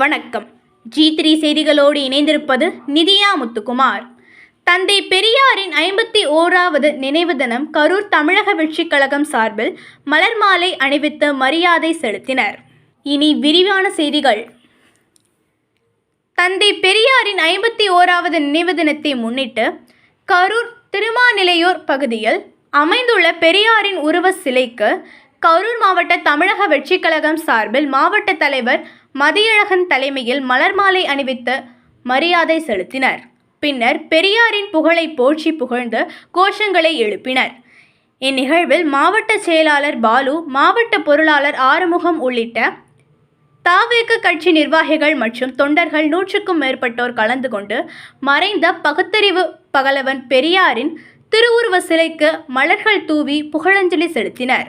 வணக்கம். G three செய்திகளோடு இணைந்திருப்பது நிதியா முத்துக்குமார். தந்தை பெரியாரின் ஐம்பத்தி ஓராவது நினைவு தினம் கரூர் தமிழக வெற்றிக் கழகம் சார்பில் மலர் மாலை அணிவித்து மரியாதை செலுத்தினர். இனி விரிவான செய்திகள். தந்தை பெரியாரின் ஐம்பத்தி ஓராவது நினைவு தினத்தை முன்னிட்டு கரூர் திருமாநிலையூர் பகுதியில் அமைந்துள்ள பெரியாரின் உருவ சிலைக்கு கரூர் மாவட்ட தமிழக வெற்றிக் கழகம் சார்பில் மாவட்ட தலைவர் மதியழகன் தலைமையில் மலர் மாலை அணிவித்து மரியாதை செலுத்தினர். பின்னர் பெரியாரின் புகழை போற்றி புகழ்ந்து கோஷங்களை எழுப்பினர். இந்நிகழ்வில் மாவட்ட செயலாளர் பாலு மாவட்ட பொருளாளர் ஆறுமுகம் உள்ளிட்ட தாவேக கட்சி நிர்வாகிகள் மற்றும் தொண்டர்கள் நூற்றுக்கும் மேற்பட்டோர் கலந்து கொண்டு மறைந்த பகுத்தறிவு பகலவன் பெரியாரின் திருவுருவ சிலைக்கு மலர்கள் தூவி புகழஞ்சலி செலுத்தினர்.